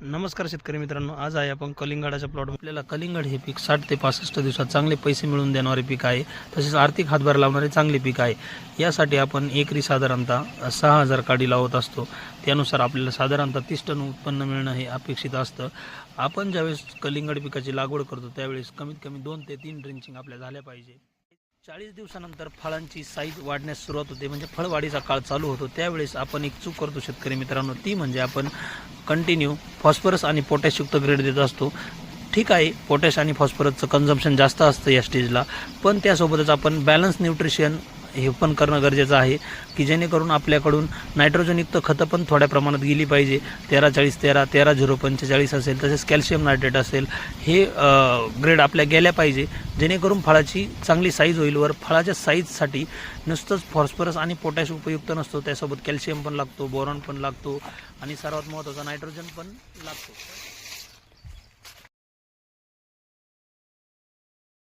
नमस्कार शेतकरी मित्रांनो आज आहे आपण कलिंगडाच्या प्लॉट आपल्याला कलिंगड हे पीक साठ ते पासष्ट दिवसात चांगले पैसे मिळवून देणारे पीक आहे. तसेच आर्थिक हातभार लावणारे चांगले पीक आहे. यासाठी आपण एकरी साधारणतः सहा हजार काडी लावत असतो. त्यानुसार आपल्याला साधारणतः तीस टन उत्पन्न मिळणं हे अपेक्षित असतं. आपण ज्यावेळेस कलिंगड पिकाची लागवड करतो त्यावेळेस कमीत कमी दोन ते तीन ड्रिंचिंग आपल्या झाल्या पाहिजे. चाळीस दिवसानंतर फळांची साईज वाढण्यास सुरुवात होते. म्हणजे फळवाढीचा काळ चालू होतो. त्यावेळेस आपण एक चूक करतो शेतकरी मित्रांनो. ती म्हणजे आपण कंटिन्यू फॉस्फरस आणि पोटॅशयुक्त ग्रेड देत असतो. ठीक आहे पोटॅश आणि फॉस्फरसचं कन्झम्पशन जास्त असतं या स्टेजला पण त्यासोबतच आपण बॅलन्स न्यूट्रिशन हे पण करणं गरजेचं आहे की जेणेकरून आपल्याकडून नायट्रोजनयुक्त खतं पण थोड्या प्रमाणात गेली पाहिजे. तेरा चाळीस तेरा तेरा झिरो पंचेचाळीस असेल तसेच कॅल्शियम नायट्रेट असेल हे ग्रेड आपल्या गेल्या पाहिजे. जेणेकरून फळाची चांगली साईज होईल वर फळाच्या साईजसाठी नुसतंच फॉस्फरस आणि पोटॅश उपयुक्त नसतो. त्यासोबत कॅल्शियम पण लागतो बोरॉन पण लागतो आणि सर्वात महत्त्वाचा नायट्रोजन पण लागतो.